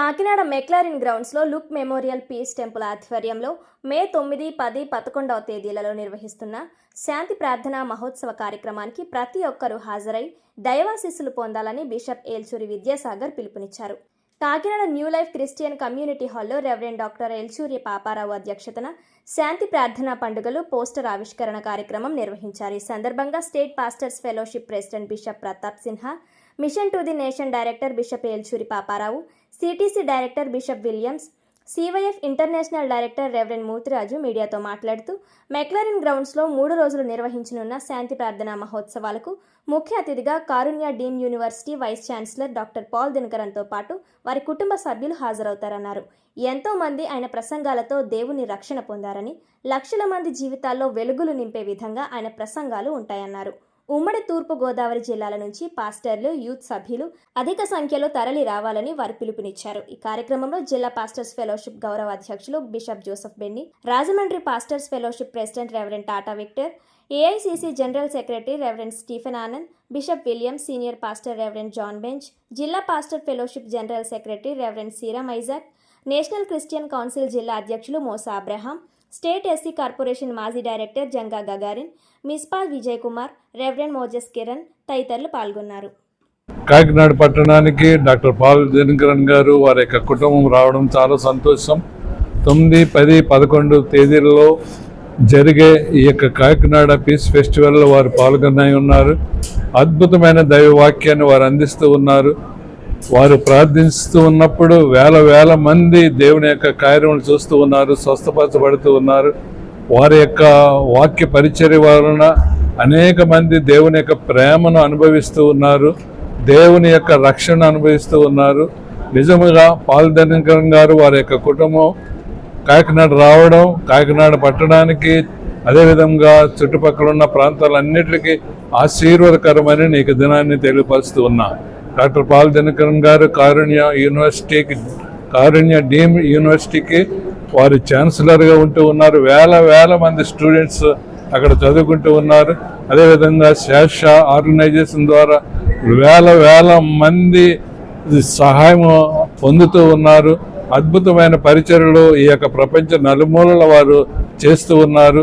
Kakinada McLaren గ్రౌండ్స్లో look memorial peace temple ఆధ్వర్యంలో May తొమ్మిది పది పదకొండవ తేదీలలో నిర్వహిస్తున్న శాంతి ప్రార్థన మహోత్సవ కార్యక్రమానికి ప్రతి ఒక్కరూ హాజరై దైవాశీస్సులు పొందాలని బిషప్ ఏల్చూరి విద్యాసాగర్ పిలుపునిచ్చారు. Kakinada new life Christian community హాల్లో రెవరెండ్ డాక్టర్ ఎల్చూరి పాపారావు అధ్యక్షతన శాంతి ప్రార్థనా పండుగలు పోస్టర్ ఆవిష్కరణ కార్యక్రమం నిర్వహించారు. ఈ సందర్భంగా state pastors fellowship president bishop Pratap Sinha mission to the nation director bishop Elchuri Paparao CTC director bishop Williams CYF international director reverend Murthiraju మీడియాతో మాట్లాడుతూ మెక్లరిన్ గ్రౌండ్స్లో మూడు రోజులు నిర్వహించనున్న శాంతి ప్రార్థనా మహోత్సవాలకు ముఖ్య అతిథిగా Karunya deem university vice chancellor doctor Paul దినకరన్తో పాటు వారి కుటుంబ సభ్యులు హాజరవుతారన్నారు. ఎంతో మంది ఆయన ప్రసంగాలతో దేవుని రక్షణ పొందారని లక్షల మంది జీవితాల్లో వెలుగులు నింపే విధంగా ఆయన ప్రసంగాలు ఉంటాయన్నారు. ఉమ్మడి తూర్పు గోదావరి జిల్లాల నుంచి పాస్టర్లు యూత్ సభ్యులు అధిక సంఖ్యలో తరలి రావాలని వారు పిలుపునిచ్చారు. ఈ కార్యక్రమంలో జిల్లా పాస్టర్స్ ఫెలోషిప్ గౌరవ అధ్యక్షులు bishop Joseph Benny Rajahmundry pastors fellowship president reverend Tata Victor AICC general secretary reverend Stephen Anand bishop William senior pastor reverend John Bench జిల్లా pastor fellowship general secretary reverend Seeram Isaac national christian council జిల్లా అధ్యక్షులు Mosa Abraham state SC corporation మాజీ director Janga Gagarin Mispal Vijay Kumar reverend Moses Kiran తదితరులు పాల్గొన్నారు. కాకినాడ పట్టణానికి doctor Paul Dhinakaran గారు వారి యొక్క కుటుంబం రావడం చాలా సంతోషం. తొమ్మిది పది పదకొండు తేదీలలో జరిగే ఈ యొక్క కాకినాడ పీస్ ఫెస్టివల్లో వారు పాల్గొన్నాయి ఉన్నారు. అద్భుతమైన దైవ వాక్యాన్ని వారు అందిస్తూ ఉన్నారు. వారు ప్రార్థిస్తూ ఉన్నప్పుడు వేల వేల మంది దేవుని యొక్క కార్యములు చూస్తూ ఉన్నారు స్వస్థపరచబడుతూ ఉన్నారు. వారి యొక్క వాక్య పరిచర్య వలన అనేక మంది దేవుని యొక్క ప్రేమను అనుభవిస్తూ ఉన్నారు దేవుని యొక్క రక్షణ అనుభవిస్తూ ఉన్నారు. నిజముగా పాల్దనికరం గారు వారి యొక్క కుటుంబం కాకినాడ రావడం కాకినాడ పట్టడానికి అదేవిధంగా చుట్టుపక్కల ఉన్న ప్రాంతాలన్నిటికీ ఆశీర్వాదకరమని నీకు దినాన్ని తెలియపరుస్తూ ఉన్నాను డాక్టర్ పాల్ దినకరన్ గారు కారుణ్య యూనివర్సిటీకి కారుణ్య డీమ్ యూనివర్సిటీకి వారు ఛాన్సలర్గా ఉంటూ ఉన్నారు. వేల వేల మంది స్టూడెంట్స్ అక్కడ చదువుకుంటూ ఉన్నారు. అదేవిధంగా శాష ఆర్గనైజేషన్ ద్వారా వేల వేల మంది సహాయం పొందుతూ ఉన్నారు. అద్భుతమైన పరిచర్యలు ఈ యొక్క ప్రపంచ నలుమూలల వారు చేస్తూ ఉన్నారు.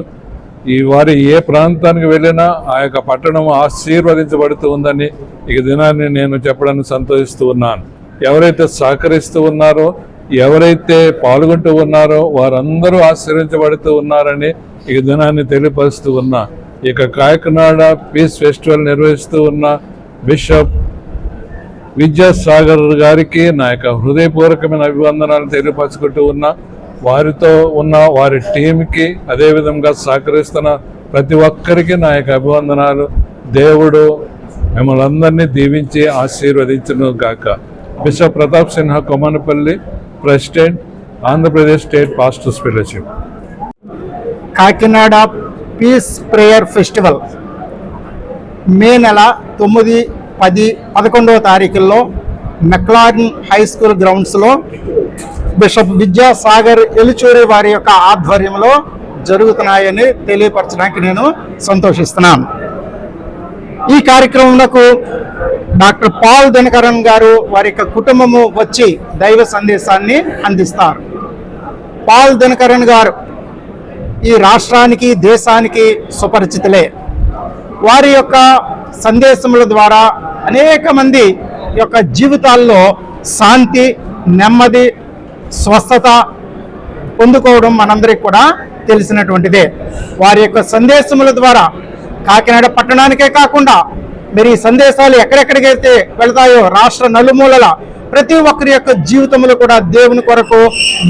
ఈ వారి ఏ ప్రాంతానికి వెళ్ళినా ఆ యొక్క పట్టణం ఆశీర్వదించబడుతూ ఉందని ఈ దినాన్ని నేను చెప్పడానికి సంతోషిస్తూ ఉన్నాను. ఎవరైతే సహకరిస్తూ ఉన్నారో ఎవరైతే పాల్గొంటూ ఉన్నారో వారందరూ ఆశీర్వించబడుతూ ఉన్నారని ఈ దినాన్ని తెలియపరుస్తూ ఉన్నా. ఇక కాకినాడ పీస్ ఫెస్టివల్ నిర్వహిస్తూ ఉన్న బిషప్ విద్యాసాగర్ గారికి నా యొక్క హృదయపూర్వకమైన అభివందనాలు తెలియపరచుకుంటూ ఉన్నా. వారితో ఉన్న వారి టీంకి అదేవిధంగా సహకరిస్తున్న ప్రతి ఒక్కరికి నా యొక్క అభివందనాలు. దేవుడు మిమ్మల్ని అందరినీ దీవించి ఆశీర్వదించను గాక. Bishop Pratap Sinha Kommanapalli president Andhra Pradesh state pastors fellowship. Kakinada peace prayer festival May నెల తొమ్మిది పది పదకొండవ తారీఖుల్లో మెక్లారిన్ హై స్కూల్ గ్రౌండ్స్లో బిషప్ విద్యాసాగర్ ఎలుచూరి వారి యొక్క ఆధ్వర్యంలో జరుగుతున్నాయని తెలియపరచడానికి నేను సంతోషిస్తున్నాను. ఈ కార్యక్రమంలో డాక్టర్ పాల్ దినకరన్ గారు వారి యొక్క కుటుంబము వచ్చి దైవ సందేశాన్ని అందిస్తారు. పాల్ దినకరన్ గారు ఈ రాష్ట్రానికి దేశానికి సుపరిచితులే. వారి యొక్క సందేశముల ద్వారా అనేక మంది యొక్క జీవితాల్లో శాంతి నెమ్మది స్వస్థత పొందుకోవడం మనందరికి కూడా తెలిసినటువంటిదే. వారి యొక్క సందేశముల ద్వారా కాకినాడ పట్టణానికే కాకుండా మరి ఈ సందేశాలు ఎక్కడెక్కడికైతే వెళతాయో రాష్ట్ర నలుమూలల ప్రతి ఒక్కరి యొక్క జీవితంలో కూడా దేవుని కొరకు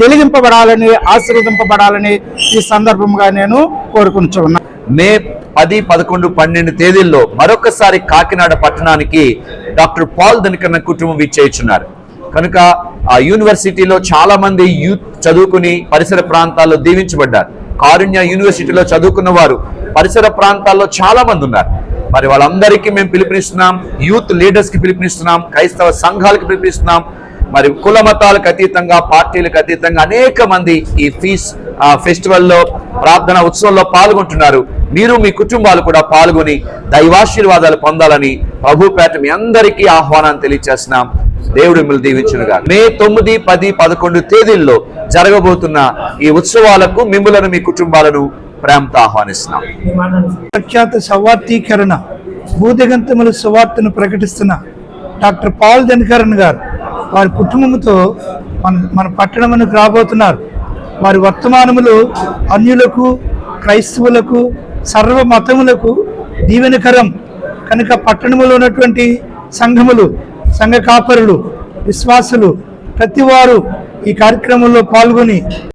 వెలిగింపబడాలని ఆశీర్వదింపబడాలని ఈ సందర్భంగా నేను కోరుకుంటున్నాను మే పది పదకొండు పన్నెండు తేదీల్లో మరొకసారి కాకినాడ పట్టణానికి డాక్టర్ పాల్ దనకన్న కుటుంబం విచ్చేయుచున్నారు. కనుక ఆ యూనివర్సిటీలో చాలా మంది యూత్ చదువుకుని పరిసర ప్రాంతాల్లో దీవించబడ్డారు. కారుణ్య యూనివర్సిటీలో చదువుకున్న వారు పరిసర ప్రాంతాల్లో చాలా మంది ఉన్నారు. మరి వాళ్ళందరికీ మేము పిలుపునిస్తున్నాం యూత్ లీడర్స్కి పిలుపునిస్తున్నాం క్రైస్తవ సంఘాలకు పిలుపునిస్తున్నాం మరి కుల మతాలకు అతీతంగా పార్టీలకు అతీతంగా అనేక మంది ఈ ఫీస్ ఫెస్టివల్లో ప్రార్థన ఉత్సవంలో పాల్గొంటున్నారు. మీరు మీ కుటుంబాలు కూడా పాల్గొని దైవాశీర్వాదాలు పొందాలని ప్రభుపేట మీ అందరికీ ఆహ్వానాన్ని తెలియజేస్తున్నాం దేవుడు మిమ్మల్ని దీవించునుగా మే తొమ్మిది పది పదకొండు తేదీల్లో జరగబోతున్న ఈ ఉత్సవాలకు మిమ్మలను మీ కుటుంబాలను ప్రేమతో ఆహ్వానిస్తున్నాం. ప్రఖ్యాత సవార్థీకరణ భూదిగంతముల సువార్తను ప్రకటిస్తున్న డాక్టర్ పాల్ దినకరణ్ గారు వారి కుటుంబంతో మన మన పట్టణమునకు రాబోతున్నారు. వారి వర్తమానములు అన్యులకు క్రైస్తవులకు సర్వ మతములకు దీవెనకరం. కనుక పట్టణములో ఉన్నటువంటి సంఘములు సంఘ కాపరులు విశ్వాసులు ప్రతి వారు ఈ కార్యక్రమంలో పాల్గొని